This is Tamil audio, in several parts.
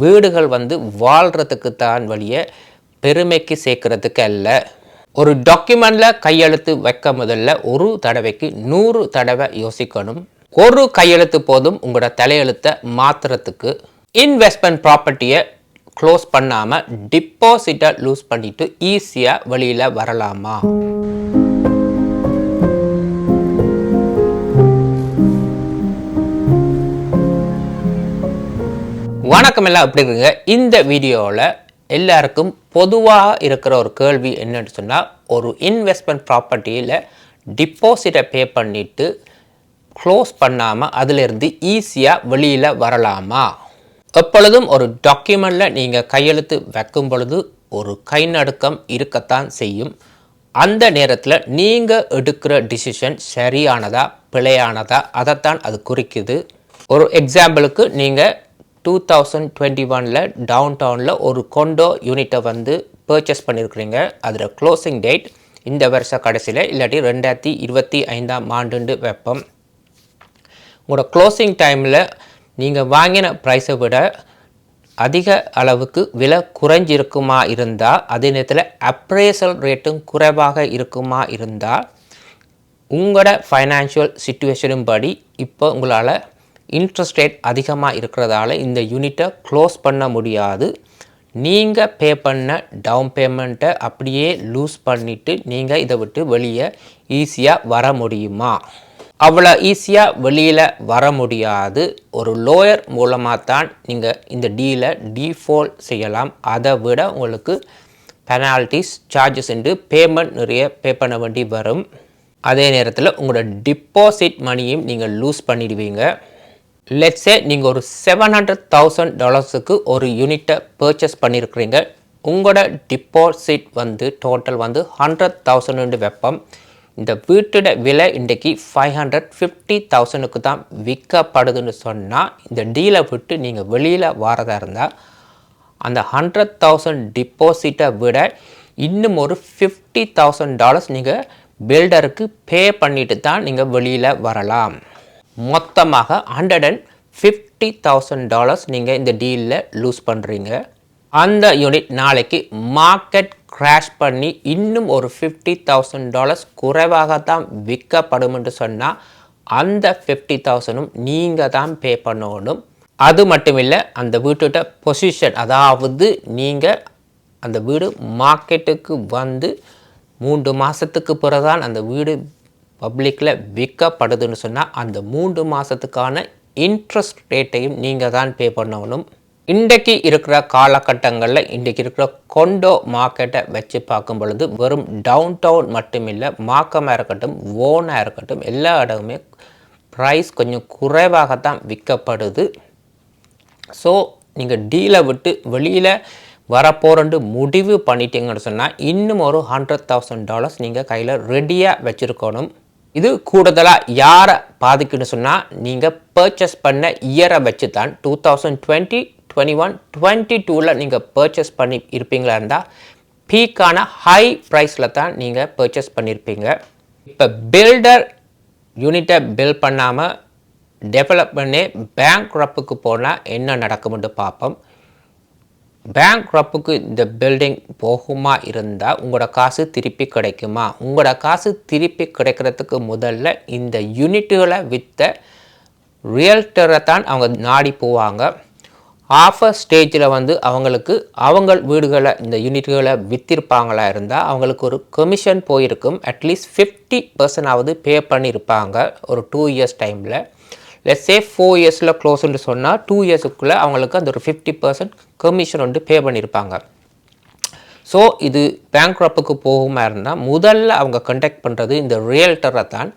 வீடுகள் வந்து வாழ்கிறதுக்கு தான் வழிய பெருமைக்கு சேர்க்கறதுக்கு அல்ல. ஒரு டாக்குமெண்ட்டில் கையெழுத்து வைக்க முதல்ல ஒரு தடவைக்கு நூறு தடவை யோசிக்கணும். ஒரு கையெழுத்து போதும் உங்களோட தலையெழுத்தை மாற்றுறதுக்கு இன்வெஸ்ட்மெண்ட் ப்ராப்பர்ட்டியை க்ளோஸ் பண்ணாமல் டிப்பாசிட்டை லூஸ் பண்ணிவிட்டு ஈஸியாக வெளியில் வரலாமா? வணக்கம் எல்லாம் எப்படி இருக்குங்க? இந்த வீடியோவில் எல்லாருக்கும் பொதுவாக இருக்கிற ஒரு கேள்வி என்னன்னு சொன்னால் ஒரு இன்வெஸ்ட்மெண்ட் ப்ராப்பர்ட்டியில் டிப்பாசிட்டை பே பண்ணிவிட்டு க்ளோஸ் பண்ணாமல் அதிலிருந்து ஈஸியாக வெளியில் வரலாமா? எப்பொழுதும் ஒரு டாக்குமெண்ட்டில் நீங்கள் கையெழுத்து வைக்கும் பொழுது ஒரு கை நடுக்கம் இருக்கத்தான் செய்யும். அந்த நேரத்தில் நீங்கள் எடுக்கிற டிசிஷன் சரியானதா பிழையானதா அதைத்தான் அது குறிக்குது. ஒரு எக்ஸாம்பிளுக்கு நீங்கள் டூ தௌசண்ட் டுவெண்ட்டி ஒனில் டவுன் டவுனில் ஒரு கொண்டோ யூனிட்டை வந்து பர்ச்சேஸ் பண்ணியிருக்கிறீங்க அதில் க்ளோசிங் டேட் இந்த வருஷ கடைசியில் இல்லாட்டி ரெண்டாயிரத்தி இருபத்தி ஐந்தாம் ஆண்டுண்டு வெப்பம். உங்களோட க்ளோசிங் டைமில் நீங்கள் வாங்கின ப்ரைஸை விட அதிக அளவுக்கு விலை குறைஞ்சிருக்குமா இருந்தால் அதே நேரத்தில் அப்ரேசல் ரேட்டும் குறைவாக இருக்குமா இருந்தால் உங்களோட ஃபைனான்ஷியல் சுச்சுவேஷனும் படி இப்போ உங்களால் இன்ட்ரெஸ்ட் ரேட் அதிகமாக இருக்கிறதால இந்த யூனிட்டை க்ளோஸ் பண்ண முடியாது. நீங்கள் பே பண்ண டவுன் பேமெண்ட்டை அப்படியே லூஸ் பண்ணிவிட்டு நீங்கள் இதை விட்டு வெளியே ஈஸியாக வர முடியுமா? அவ்வளோ ஈஸியாக வெளியில் வர முடியாது. ஒரு லோயர் மூலமாக தான் நீங்கள் இந்த டீலை டீஃபால்ட் செய்யலாம். அதை விட உங்களுக்கு பெனால்ட்டிஸ் சார்ஜஸ் என்று பேமெண்ட் நிறைய பே பண்ண வேண்டி வரும். அதே நேரத்தில் உங்களோட டிப்பாசிட் மணியும் நீங்கள் லூஸ் பண்ணிடுவீங்க. லெட்ஸே நீங்கள் ஒரு செவன் ஹண்ட்ரட் தௌசண்ட் டாலர்ஸுக்கு ஒரு யூனிட்டை பர்ச்சேஸ் பண்ணியிருக்கிறீங்க உங்களோட டிபாசிட் வந்து டோட்டல் வந்து ஹண்ட்ரட் தௌசண்ட் வெப்பம். இந்த வீட்டோட விலை இன்றைக்கி ஃபைவ் ஹண்ட்ரட் ஃபிஃப்டி தௌசண்ட்க்கு தான் விற்கப்படுதுன்னு சொன்னால் இந்த டீலை விட்டு நீங்கள் வெளியில் வரதா இருந்தால் அந்த ஹண்ட்ரட் தௌசண்ட் டிபாசிட்டை விட இன்னும் ஒரு ஃபிஃப்டி தௌசண்ட் டாலர்ஸ் நீங்கள் பில்டருக்கு பே பண்ணிட்டு தான் நீங்கள் வெளியில் வரலாம். மொத்தமாக hundred and fifty thousand dollars நீங்கள் இந்த டீலில் லூஸ் பண்ணுறீங்க அந்த யூனிட் நாளைக்கு மார்க்கெட் கிராஷ் பண்ணி இன்னும் ஒரு ஃபிஃப்டி தௌசண்ட் டாலர்ஸ் குறைவாக தான் விற்கப்படும் என்று சொன்னால் அந்த ஃபிஃப்டி தௌசண்டும் நீங்கள் தான் பே பண்ணணும். அது மட்டும் இல்லை அந்த வீட்டோட பொசிஷன் அதாவது நீங்கள் அந்த வீடு மார்க்கெட்டுக்கு வந்து மூன்று மாதத்துக்கு பிறகுதான் அந்த வீடு பப்ளிக்கில் விற்கப்படுதுன்னு சொன்னால் அந்த மூன்று மாதத்துக்கான இன்ட்ரெஸ்ட் ரேட்டையும் நீங்கள் தான் பே பண்ணணும். இன்றைக்கு இருக்கிற காலகட்டங்களில் இன்றைக்கு இருக்கிற கொண்டோ மார்க்கெட்டை வச்சு பார்க்கும் பொழுது வெறும் டவுன் டவுன் மட்டுமில்லை மாக்கமாக இருக்கட்டும் ஓனாக இருக்கட்டும் எல்லா இடமுமே ப்ரைஸ் கொஞ்சம் குறைவாகத்தான் விற்கப்படுது. ஸோ நீங்கள் டீலை விட்டு வெளியில் வரப்போறண்டு முடிவு பண்ணிட்டீங்கன்னு சொன்னால் இன்னும் ஒரு ஹண்ட்ரட் தௌசண்ட் டாலர்ஸ் நீங்கள் கையில் ரெடியாக வச்சுருக்கணும். இது கூடுதலாக யாரை பாதிக்குன்னு சொன்னால் நீங்கள் பர்ச்சேஸ் பண்ண இயரை வச்சு தான் two thousand twenty twenty one twenty டூவில் நீங்கள் பர்ச்சேஸ் பண்ணி இருப்பீங்களா இருந்தால் பீக்கான ஹை ப்ரைஸில் தான் நீங்கள் பர்ச்சேஸ் பண்ணியிருப்பீங்க இப்போ பில்டர் யூனிட்டை பில் பண்ணாமல் டெவலப் பண்ணி பேங்க் ரப்புக்கு போனால் என்ன நடக்கும்னு பார்ப்போம். பேங்க் ரப்புக்கு இந்த பில்டிங் போகுமா இருந்தால் உங்களோட காசு திருப்பி கிடைக்குமா? உங்களோட காசு திருப்பி கிடைக்கிறதுக்கு முதல்ல இந்த யூனிட்டுகளை விற்ற ரியல்டரை தான் அவங்க நாடி போவாங்க. ஆஃபர் ஸ்டேஜில் வந்து அவங்களுக்கு அவங்க வீடுகளை இந்த யூனிட்டுகளை விற்றிருப்பாங்களா இருந்தால் அவங்களுக்கு ஒரு கமிஷன் போயிருக்கும். அட்லீஸ்ட் ஃபிஃப்டி பர்சன்டாவது பே பண்ணியிருப்பாங்க ஒரு டூ இயர்ஸ் டைமில் லெட்ஸே ஃபோர் இயர்ஸில் க்ளோஸ்ன்னு சொன்னால் டூ இயர்ஸுக்குள்ளே அவங்களுக்கு அந்த ஒரு ஃபிஃப்டி பர்சன்ட் கமிஷன் வந்து பே பண்ணியிருப்பாங்க ஸோ இது பேங்க் ரப்புக்கு போகுமா இருந்தால் முதல்ல அவங்க கண்டக்ட் பண்ணுறது இந்த ரியல்டரை தான்.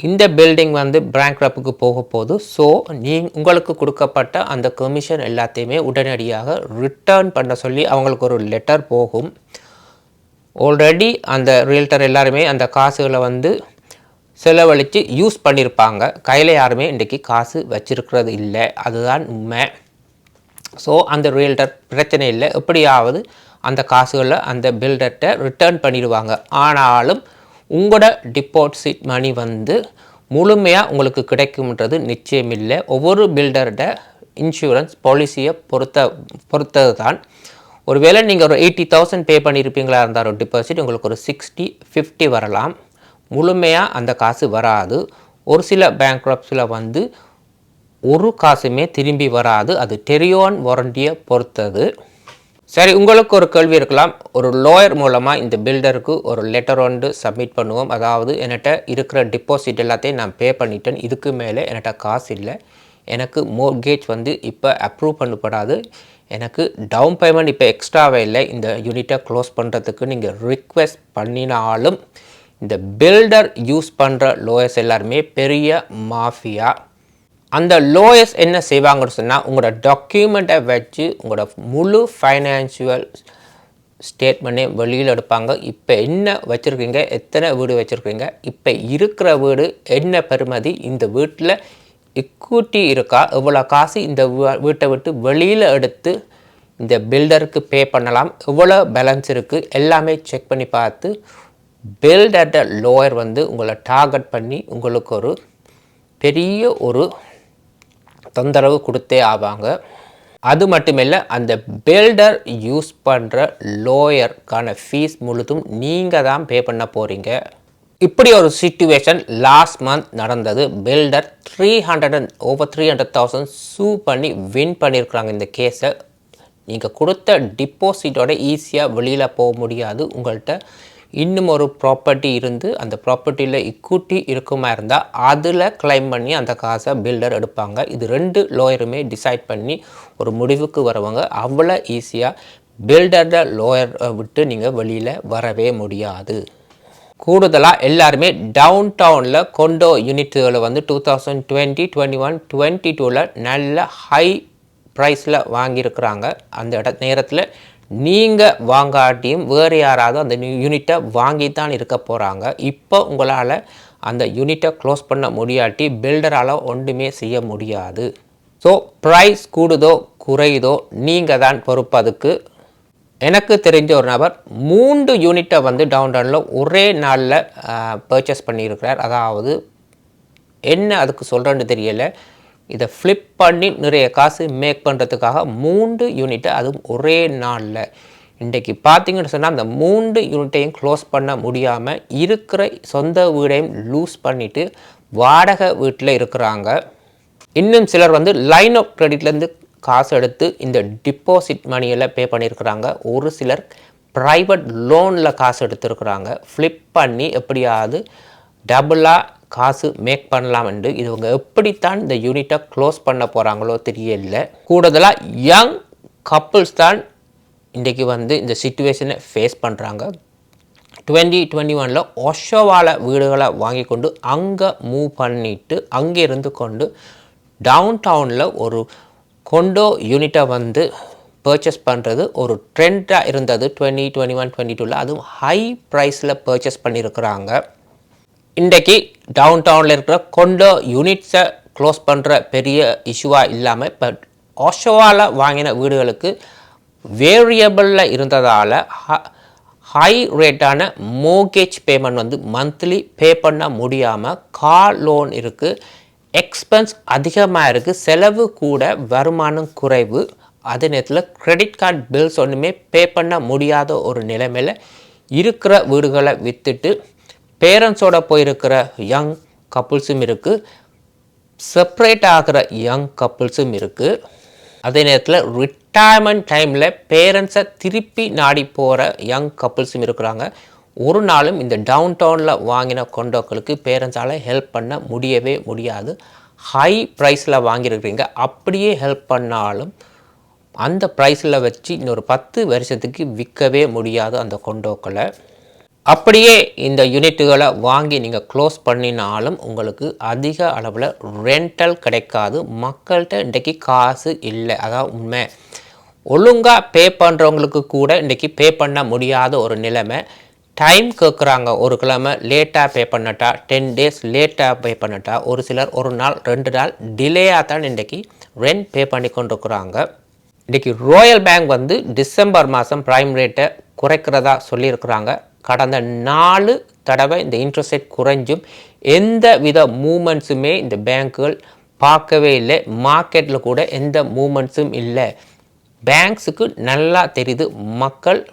இந்த பில்டிங் வந்து பேங்க் ரப்புக்கு போக போது ஸோ நீ உங்களுக்கு கொடுக்கப்பட்ட அந்த கமிஷன் எல்லாத்தையுமே உடனடியாக ரிட்டர்ன் பண்ண சொல்லி அவங்களுக்கு ஒரு லெட்டர் போகும். ஆல்ரெடி அந்த ரியல்டர் எல்லாருமே அந்த காசுகளை வந்து செலவழித்து யூஸ் பண்ணியிருப்பாங்க கையில் யாருமே இன்றைக்கி காசு வச்சுருக்கிறது இல்லை. அதுதான் உண்மை. ஸோ அந்த ரியல்டர் பிரச்சனை இல்லை. எப்படியாவது அந்த காசுகளை அந்த பில்டர்கிட்ட ரிட்டர்ன் பண்ணிடுவாங்க. ஆனாலும் உங்களோட டிபாசிட் மணி வந்து முழுமையாக உங்களுக்கு கிடைக்கும்ன்றது நிச்சயம் இல்லை. ஒவ்வொரு பில்டர்கிட்ட இன்சூரன்ஸ் பாலிசியை பொறுத்த பொறுத்தது தான் ஒருவேளை நீங்கள் ஒரு எயிட்டி தௌசண்ட் பே பண்ணியிருப்பீங்களா இருந்தால் ஒரு டிபாசிட் உங்களுக்கு ஒரு சிக்ஸ்டி ஃபிஃப்டி வரலாம். முழுமையாக அந்த காசு வராது. ஒரு சில பேங்க்ரப்ஸில் வந்து ஒரு காசுமே திரும்பி வராது. அது டெரியோன் வாரண்டியை பொறுத்தது. சரி உங்களுக்கு ஒரு கேள்வி இருக்கலாம். ஒரு லோயர் மூலமாக இந்த பில்டருக்கு ஒரு லெட்டர் ஒன்று சப்மிட் பண்ணுவோம். அதாவது என்கிட்ட இருக்கிற டிபாசிட் எல்லாத்தையும் நான் பே பண்ணிட்டேன். இதுக்கு மேலே என்கிட்ட காசு இல்லை. எனக்கு மோர்கேஜ் வந்து இப்போ அப்ரூவ் பண்ணப்படாது. எனக்கு டவுன் பேமெண்ட் இப்போ எக்ஸ்ட்ராவே இல்லை. இந்த யூனிட்டை க்ளோஸ் பண்ணுறதுக்கு நீங்கள் ரிக்வெஸ்ட் பண்ணினாலும் இந்த பில்டர் யூஸ் பண்ணுற லோயர்ஸ் எல்லாருமே பெரிய மாஃபியா அந்த லோயர்ஸ் என்ன செய்வாங்கன்னு சொன்னால் உங்களோட டாக்குமெண்ட்டை வச்சு உங்களோட முழு ஃபைனான்சியல் ஸ்டேட்மெண்ட்டே வெளியில் எடுப்பாங்க. இப்போ என்ன வச்சுருக்கீங்க? எத்தனை வீடு வச்சுருக்கீங்க? இப்போ இருக்கிற வீடு என்ன பெருமதி இந்த வீட்டில் இக்குட்டி இருக்கா? எவ்வளோ காசு இந்த வீ- வீட்டை விட்டு வெளியில் எடுத்து இந்த பில்டருக்கு பே பண்ணலாம்? எவ்வளோ பேலன்ஸ் இருக்குது எல்லாமே செக் பண்ணி பார்த்து பில்டர்ட லோயர் வந்து உங்களை டார்கெட் பண்ணி உங்களுக்கு ஒரு பெரிய ஒரு தொந்தரவு கொடுத்தே ஆவாங்க. அது மட்டுமில்லை அந்த பில்டர் யூஸ் பண்ணுற லோயருக்கான ஃபீஸ் முழுதும் நீங்கள் தான் பே பண்ண போகிறீங்க இப்படி ஒரு சுச்சுவேஷன் லாஸ்ட் மந்த் நடந்தது. Builder three hundred and over three hundred thousand sue பண்ணி வின் பண்ணியிருக்கிறாங்க இந்த கேஸை நீங்கள் கொடுத்த டிப்போசிட்டோட ஈஸியாக வெளியில் போக முடியாது. உங்கள்கிட்ட இன்னும் ஒரு ப்ராப்பர்ட்டி இருந்து அந்த ப்ராப்பர்ட்டியில் இக்குட்டி இருக்குமா இருந்தால் அதில் கிளைம் பண்ணி அந்த காசை பில்டர் எடுப்பாங்க. இது ரெண்டு லோயருமே டிசைட் பண்ணி ஒரு முடிவுக்கு வரவங்க. அவ்வளோ ஈஸியாக பில்டரோட லோயர் விட்டு நீங்கள் வெளியில் வரவே முடியாது. கூடுதலாக எல்லாருமே டவுன் டவுனில் கொண்டோ யூனிட்டுகளை வந்து two thousand twenty twenty one twenty டூவில் நல்ல ஹை ப்ரைஸில் வாங்கியிருக்கிறாங்க. அந்த இட நேரத்தில் நீங்கள் வாங்காட்டியும் வேறு யாராவது அந்த யூனிட்டை வாங்கி தான் இருக்க போகிறாங்க இப்போ உங்களால் அந்த யூனிட்டை க்ளோஸ் பண்ண முடியாட்டி பில்டரால் ஒன்றுமே செய்ய முடியாது. ஸோ ப்ரைஸ் கூடுதோ குறையுதோ நீங்கள் தான் பொறுப்பு அதுக்கு. எனக்கு தெரிஞ்ச ஒரு நபர் மூன்று யூனிட்டை வந்து டவுன் டவுனில் ஒரே நாளில் பர்ச்சேஸ் பண்ணியிருக்கிறார். அதாவது என்ன அதுக்கு சொல்கிறேன்னு தெரியலை. இதை ஃப்ளிப் பண்ணி நிறைய காசு மேக் பண்ணுறதுக்காக மூன்று யூனிட்டை அதுவும் ஒரே நாளில். இன்றைக்கு பார்த்தீங்கன்னு சொன்னால் அந்த மூன்று யூனிட்டையும் க்ளோஸ் பண்ண முடியாமல் இருக்கிற சொந்த வீடையும் லூஸ் பண்ணிவிட்டு வாடகை வீட்டில் இருக்கிறாங்க. இன்னும் சிலர் வந்து லைன் ஆஃப் க்ரெடிட்லேருந்து காசு எடுத்து இந்த டிபாசிட் மணியெல்லாம் பே பண்ணியிருக்கிறாங்க. ஒரு சிலர் ப்ரைவேட் லோனில் காசு எடுத்துருக்குறாங்க. ஃப்ளிப் பண்ணி எப்படியாவது டபுளாக காசு மேக் பண்ணலாம் என்று இவங்க எப்படித்தான் இந்த யூனிட்டை க்ளோஸ் பண்ண போகிறாங்களோ தெரியல. கூடுதலாக யங் கப்புள்ஸ் தான் இன்றைக்கி வந்து இந்த சுச்சுவேஷனை ஃபேஸ் பண்ணுறாங்க டுவெண்ட்டி டுவெண்ட்டி ஒனில் ஒஷோவால வீடுகளை வாங்கி கொண்டு அங்கே மூவ் பண்ணிட்டு அங்கே இருந்து கொண்டு டவுன் டவுனில் ஒரு கொண்டோ யூனிட்டை வந்து பர்ச்சேஸ் பண்ணுறது ஒரு ட்ரெண்டாக இருந்தது டுவெண்ட்டி டுவெண்ட்டி ஒன் டுவெண்ட்டி டூவில் அதுவும் ஹை ப்ரைஸில் பர்ச்சேஸ் பண்ணியிருக்கிறாங்க இன்றைக்கி டவுன் டவுனில் இருக்கிற கொண்டோ யூனிட்ஸை க்ளோஸ் பண்ணுற பெரிய இஷ்யூவாக இல்லாமல் இப்போ ஓஷோவால் வாங்கின வீடுகளுக்கு வேரியபிளில் இருந்ததால் ஹை ரேட்டான மோகேஜ் பேமெண்ட் வந்து மந்த்லி பே பண்ண முடியாமல் கார் லோன் இருக்குது எக்ஸ்பென்ஸ் அதிகமாக இருக்குது செலவு கூட வருமானம் குறைவு. அதே நேரத்தில் கிரெடிட் கார்டு பில்ஸ் ஒன்றுமே பே பண்ண முடியாத ஒரு நிலைமையில் இருக்கிற வீடுகளை விற்றுட்டு பேரண்ட்ஸோட போயிருக்கிற யங் கப்புள்ஸும் இருக்குது செப்பரேட் ஆகிற யங் கப்புள்ஸும் இருக்குது அதே நேரத்தில் ரிட்டையர்மெண்ட் டைமில் பேரண்ட்ஸை திருப்பி நாடி போகிற யங் கப்புள்ஸும் இருக்கிறாங்க. ஒரு நாளும் இந்த டவுன் டவுனில் வாங்கின கொண்டோக்களுக்கு பேரண்ட்ஸால் ஹெல்ப் பண்ண முடியவே முடியாது. ஹை ப்ரைஸில் வாங்கியிருக்கிறீங்க. அப்படியே ஹெல்ப் பண்ணாலும் அந்த ப்ரைஸில் வச்சு இன்னொரு பத்து வருஷத்துக்கு விற்கவே முடியாது அந்த கொண்டோக்களை. அப்படியே இந்த யூனிட்டுகளை வாங்கி நீங்கள் க்ளோஸ் பண்ணினாலும் உங்களுக்கு அதிக அளவில் ரெண்டல் கிடைக்காது. மக்கள்கிட்ட இன்றைக்கி காசு இல்லை. அதான் உண்மை. ஒழுங்காக பே பண்ணுறவங்களுக்கு கூட இன்றைக்கி பே பண்ண முடியாத ஒரு நிலைமை. டைம் கேட்குறாங்க ஒரு கிழமை லேட்டாக பே பண்ணட்டா டென் டேஸ் லேட்டாக பே பண்ணட்டா ஒரு சிலர் ஒரு நாள் ரெண்டு நாள் டிலேயாக தான் இன்றைக்கி ரெண்ட் பே பண்ணி கொண்டிருக்கிறாங்க. இன்றைக்கி ரோயல் பேங்க் வந்து டிசம்பர் மாதம் ப்ரைம் ரேட்டை குறைக்கிறதா சொல்லியிருக்கிறாங்க. கடந்த நாலு தடவை இந்த இன்ட்ரெஸ்ட் ரேட் குறைஞ்சும். எந்த வித மூமெண்ட்ஸுமே இந்த பேங்க்குகள் பார்க்கவே இல்லை. மார்க்கெட்டில் கூட எந்த மூமெண்ட்ஸும் இல்லை. பேங்க்ஸுக்கு நல்லா தெரியுது. மக்கள்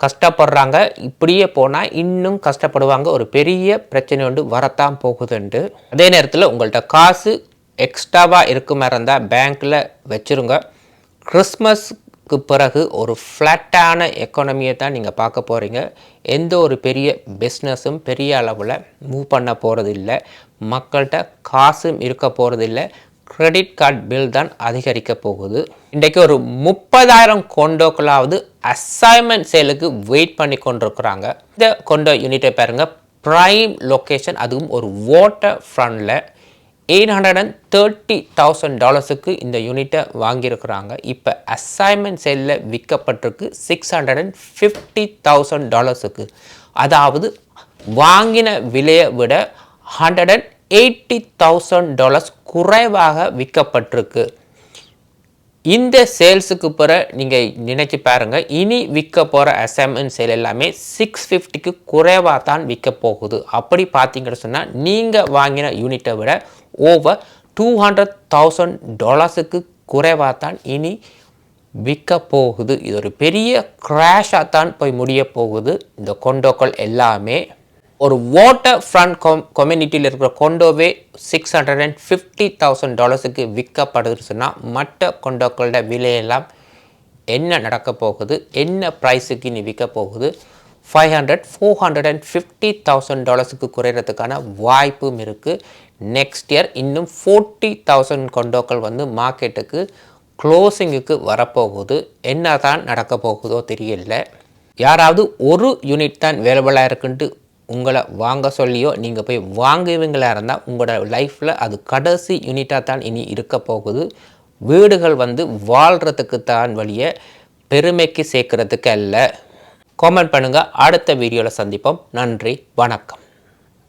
கஷ்டப்படுறாங்க. இப்படியே போனால் இன்னும் கஷ்டப்படுவாங்க. ஒரு பெரிய பிரச்சனை ஒன்று வரத்தான் போகுதுண்டு. அதே நேரத்தில் உங்கள்கிட்ட காசு எக்ஸ்ட்ராவாக இருக்குமா இருந்தால் பேங்க்கில் வச்சுருங்க. கிறிஸ்மஸ்க்கு பிறகு ஒரு ஃப்ளாட்டான எக்கானமியை தான் நீங்கள் பார்க்க போகிறீங்க எந்த ஒரு பெரிய பிஸ்னஸும் பெரிய அளவில் மூவ் பண்ண போகிறது இல்லை மக்கள்கிட்ட காசும் இருக்க போகிறது இல்லை கிரெடிட் கார்டு பில் தான் அதிகரிக்க போகுது. இன்றைக்கு ஒரு முப்பதாயிரம் கொண்டோக்களாவது அசைன்மெண்ட் சேலுக்கு வெயிட் பண்ணி கொண்டிருக்கிறாங்க. இந்த கொண்டோ யூனிட்டை பாருங்கள் ப்ரைம் லொக்கேஷன் அதுவும் ஒரு water ஃப்ரண்டில் eight hundred and thirty thousand டாலர்ஸுக்கு இந்த யூனிட்டை வாங்கியிருக்கிறாங்க. இப்போ அசைன்மெண்ட் சேலில் விற்கப்பட்டிருக்கு six hundred and fifty thousand டாலர்ஸுக்கு அதாவது வாங்கின விலையை விட hundred and eighty thousand dollars குறைவாக விற்கப்பட்டிருக்கு. இந்த சேல்ஸுக்கு பிற நீங்கள் நினச்சி பாருங்கள் இனி விற்க போகிற அசைன்மெண்ட் சேல் எல்லாமே சிக்ஸ் ஃபிஃப்டிக்கு குறைவாக தான் விற்க போகுது. அப்படி பார்த்தீங்கன்னு சொன்னால் நீங்கள் வாங்கின யூனிட்டை விட ஓவர் டூ ஹண்ட்ரட் தௌசண்ட் டாலர்ஸுக்கு குறைவாக தான் இனி விற்க போகுது இது ஒரு பெரிய கிராஷாக தான் போய் முடிய போகுது இந்த கொண்டோக்கள் எல்லாமே ஒரு வாட்டர் ஃப்ரண்ட் கொம் கம்யூனிட்டியில் இருக்கிற கொண்டோவே six hundred and fifty thousand டாலர்ஸுக்கு விற்கப்படுதுன்னு சொன்னால் மற்ற கொண்டோக்களோட விலையெல்லாம் என்ன நடக்க போகுது என்ன ப்ரைஸுக்கு இனி விற்க போகுது five hundred four hundred and fifty thousand டாலர்ஸுக்கு குறையிறதுக்கான வாய்ப்பும் இருக்குது நெக்ஸ்ட் இயர் இன்னும் ஃபோர்ட்டி தௌசண்ட் கொண்டோக்கள் வந்து மார்க்கெட்டுக்கு க்ளோசிங்குக்கு வரப்போகுது. என்ன தான் நடக்க போகுதோ தெரியல. யாராவது ஒரு யூனிட் தான் வேலபிளாக இருக்குன்ட்டு உங்களை வாங்க சொல்லியோ நீங்கள் போய் வாங்குவீங்களா இருந்தால் உங்களோட லைஃப்பில் அது கடைசி யூனிட்டாக தான் இனி இருக்க போகுது. வீடுகள் வந்து வாழ்கிறதுக்கு தான் வழியை பெருமைக்கு சேர்க்கறதுக்கு அல்ல. காமெண்ட் பண்ணுங்கள் அடுத்த வீடியோவில் சந்திப்போம். நன்றி. வணக்கம்.